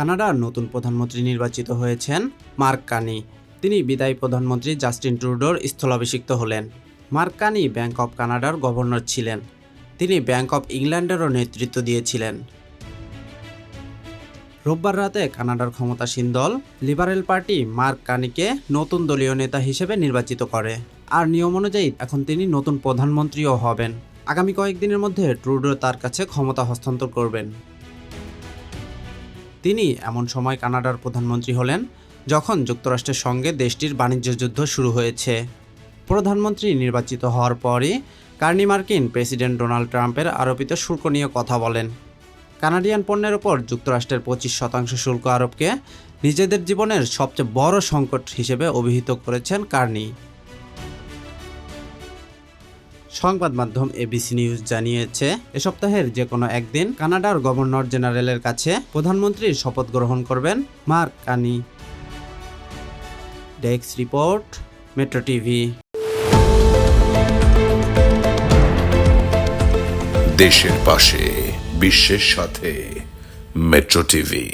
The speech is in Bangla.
কানাডার নতুন প্রধানমন্ত্রী নির্বাচিত হয়েছেন মার্ক কানি। তিনি বিদায়ী প্রধানমন্ত্রী জাস্টিন ট্রুডোর স্থলাভিষিক্ত হলেন। মার্ক কানি ব্যাংক অব কানাডার গভর্নর ছিলেন। তিনি ব্যাংক অব ইংল্যান্ডেরও নেতৃত্ব দিয়েছিলেন। রোববার রাতে কানাডার ক্ষমতাসীন দল লিবারেল পার্টি মার্ক কানিকে নতুন দলীয় নেতা হিসেবে নির্বাচিত করে। আর নিয়ম অনুযায়ী এখন তিনি নতুন প্রধানমন্ত্রীও হবেন। আগামী কয়েকদিনের মধ্যে ট্রুডো তার কাছে ক্ষমতা হস্তান্তর করবেন। তিনি এমন সময় কানাডার প্রধানমন্ত্রী হলেন, যখন যুক্তরাষ্ট্রের সঙ্গে দেশটির বাণিজ্য যুদ্ধ শুরু হয়েছে। প্রধানমন্ত্রী নির্বাচিত হওয়ার পরই কার্নি মার্কিন প্রেসিডেন্ট ডোনাল্ড ট্রাম্পের আরোপিত শুল্ক নিয়ে কথা বলেন। কানাডিয়ান পণ্যের ওপর যুক্তরাষ্ট্রের পঁচিশ শতাংশ শুল্ক আরোপকে নিজেদের জীবনের সবচেয়ে বড় সংকট হিসেবে অভিহিত করেছেন কার্নি। সংবাদ মাধ্যম এবিসি নিউজ জানিয়েছে, এ সপ্তাহের যে কোনো একদিন কানাডার গভর্নর জেনারেলের কাছে প্রধানমন্ত্রীর শপথ গ্রহণ করবেন মার্ক কানি। Desk report, metro TV. দেশের পাশে, বিশ্বের সাথে, মেট্রো টিভি।